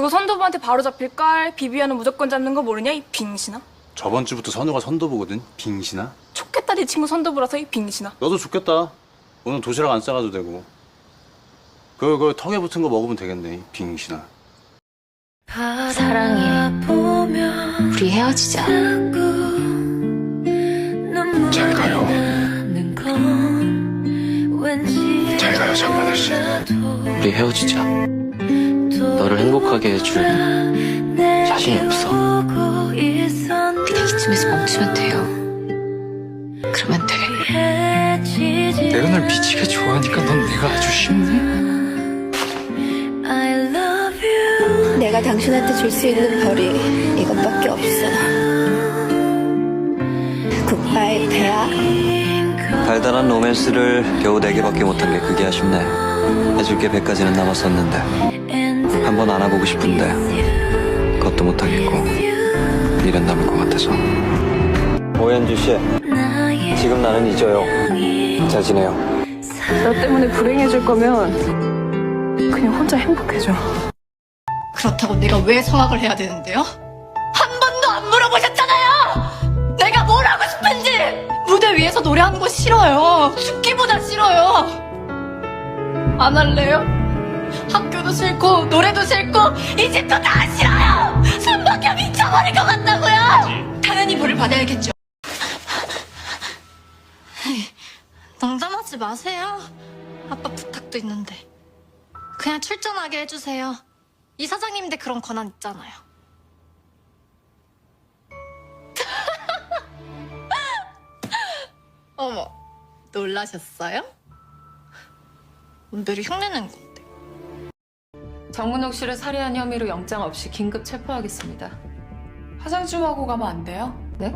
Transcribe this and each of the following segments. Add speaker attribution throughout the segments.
Speaker 1: 그거 선도부한테 바로 잡힐걸 비비안은 무조건 잡는 거 모르냐 이 빙신아
Speaker 2: 저번 주부터 선우가 선도부거든. 빙신아.
Speaker 1: 좋겠다 네 친구 선도부라서 이 빙신아
Speaker 2: 너도 좋겠다. 오늘 도시락 안 싸가도 되고. 그, 그 턱에 붙은 거 먹으면 되겠네. 이 빙신아.
Speaker 3: 사랑해. 우리 헤어지자.
Speaker 4: 잘 가요. 잘 가요, 장만아 씨.
Speaker 5: 우리 헤어지자. 너를 행복하게 해줄 자신이 없어.
Speaker 3: 그냥 이쯤에서 멈추면 돼요. 그러면 돼.
Speaker 4: 내가 널 미치게 좋아하니까 넌 내가 아주 쉽네.
Speaker 6: 내가 당신한테 줄 수 있는 벌이 이것밖에 없어. 굿바이, 배야.
Speaker 5: 달달한 로맨스를 겨우 네 개밖에 못한 게 그게 아쉽네. 해줄 게 100가지는 남았었는데. 한번 안아보고 싶은데. 그것도 못하겠고. 미련 남을 것 같아서. 오현주 씨, 지금 나는 잊어요. 잘 지내요.
Speaker 1: 너 때문에 불행해질 거면 그냥 혼자 행복해져
Speaker 6: 그렇다고 내가 왜 성악을 해야 되는데요? 한 번도 안 물어보셨잖아요! 내가 뭘 하고 싶은지! 무대 위에서 노래하는 거 싫어요. 죽기보다 싫어요. 안 할래요? 학교도 싫고, 노래도 싫고, 이 집도 다 싫어요! 숨 막혀 미쳐버릴 것 같다고요! 당연히 벌을 받아야겠죠. 농담하지 마세요. 아빠 부탁도 있는데. 그냥 출전하게 해주세요. 이 사장님인데 그런 권한 있잖아요. 어머, 놀라셨어요? 오늘이 흉내낸 건데.
Speaker 7: 정문옥 씨를 살해한 혐의로 영장 없이 긴급 체포하겠습니다.
Speaker 8: 화장 좀 하고 가면 안 돼요?
Speaker 7: 네?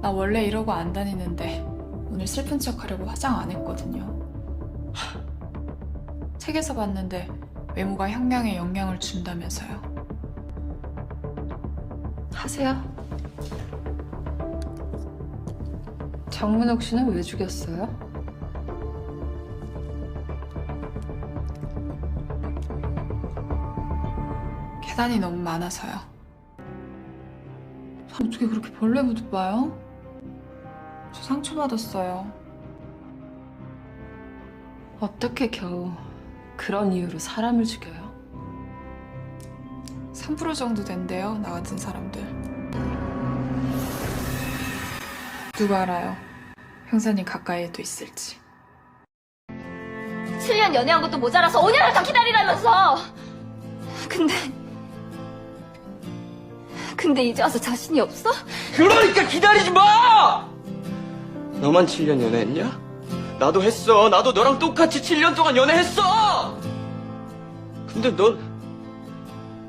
Speaker 8: 나 원래 이러고 안 다니는데 오늘 슬픈 척 하려고 화장 안 했거든요. 책에서 봤는데 외모가 향량에 영향을 준다면서요.
Speaker 7: 하세요. 정문옥 씨는 왜 죽였어요?
Speaker 8: 계단이 너무 많아서요. 어떻게 그렇게 벌레부터 봐요? 저 상처받았어요.
Speaker 7: 어떻게 겨우 그런 이유로 사람을 죽여요?
Speaker 8: 3% 정도 된대요, 나 같은 사람들. 누가 알아요? 형사님 가까이에도 있을지.
Speaker 6: 7년 연애한 것도 모자라서 5년을 더 기다리라면서! 근데, 근데 이제 와서 자신이 없어?
Speaker 5: 그러니까 기다리지 마! 너만 7년 연애했냐? 나도 했어. 나도 너랑 똑같이 7년 동안 연애했어! 근데 넌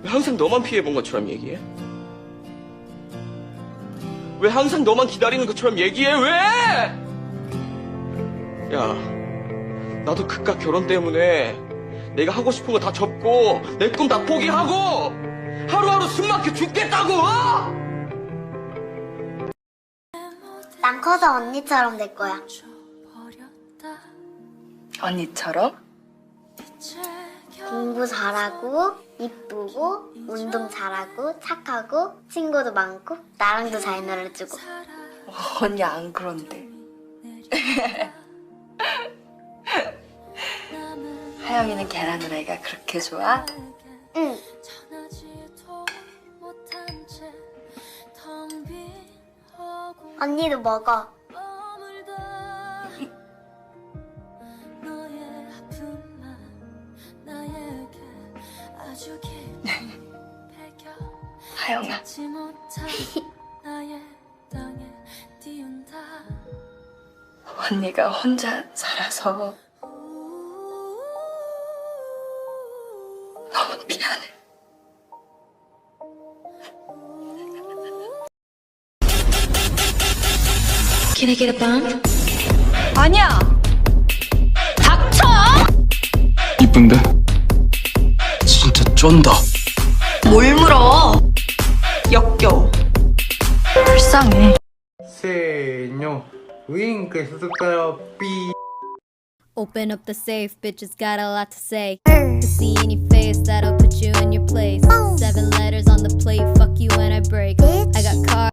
Speaker 5: 왜 항상 너만 피해본 것처럼 얘기해? 왜 항상 너만 기다리는 것처럼 얘기해? 왜? 야, 나도 그깟 결혼 때문에 내가 하고 싶은 거 다 접고 내 꿈 다 포기하고 하루하루 숨 막혀 죽겠다고! 어?
Speaker 9: 난 커서 언니처럼 될 거야.
Speaker 3: 언니처럼?
Speaker 9: 공부 잘하고, 이쁘고, 운동 잘하고, 착하고, 친구도 많고, 나랑도 잘 놀아주고.
Speaker 3: 언니 안 그런데. 하영이는 계란 후라이가 그렇게 좋아?
Speaker 9: 응. 언니도 먹어.
Speaker 3: 하영아. 언니가 혼자 살아서 너무 미안해. Can I get a bump?
Speaker 1: 아니야. 닥쳐.
Speaker 4: 이쁜데? 진짜 쫀다.
Speaker 6: 뭘 물어? 역겨워. 불쌍해.
Speaker 10: 세뇨. 윙크 수습가요 삐.
Speaker 11: Open up the safe, bitches got a lot to say. To see any face, that'll put you in your place.
Speaker 1: Seven letters on the plate, fuck you when
Speaker 8: I break. I got car.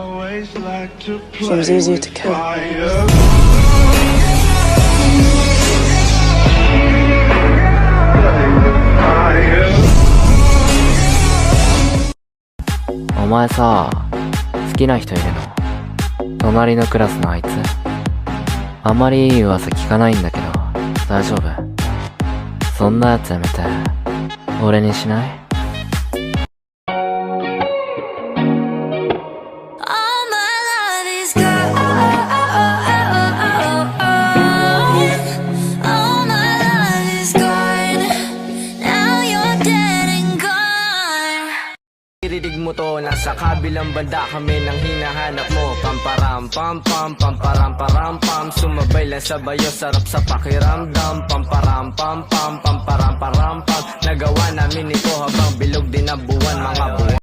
Speaker 8: She was easier to kill.
Speaker 4: 「お前さ好きな人いるの？隣のクラスのあいつ？あまりいい噂聞かないんだけど大丈夫？そんなやつやめて。俺にしない？Iridig mo to, nasa kabilang banda kami nang hinahanap mo. Pamparam pam pam, pamparam param pam. Sumabay lang sa bayo, sarap sa pakiramdam. Pamparam pam pam, pamparam param pam. Nagawa namin ito habang bilog din ang buwan Mga buwan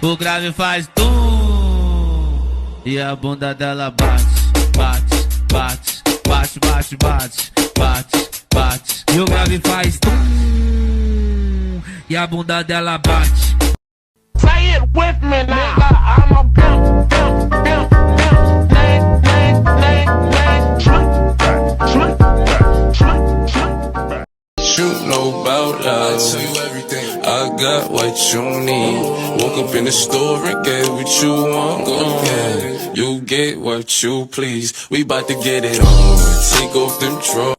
Speaker 12: O grave faz tum e a bunda dela bate, bate, bate, bate, bate, bate, bate, bate. E o grave faz tum e a bunda dela bate. Say it with me now. I'm a
Speaker 13: You know about love. I tell you everything. I got what you need. Woke up in the store and get what you want. Go mm. ahead. You get what you please. We bout to get it on. Take off them drawers.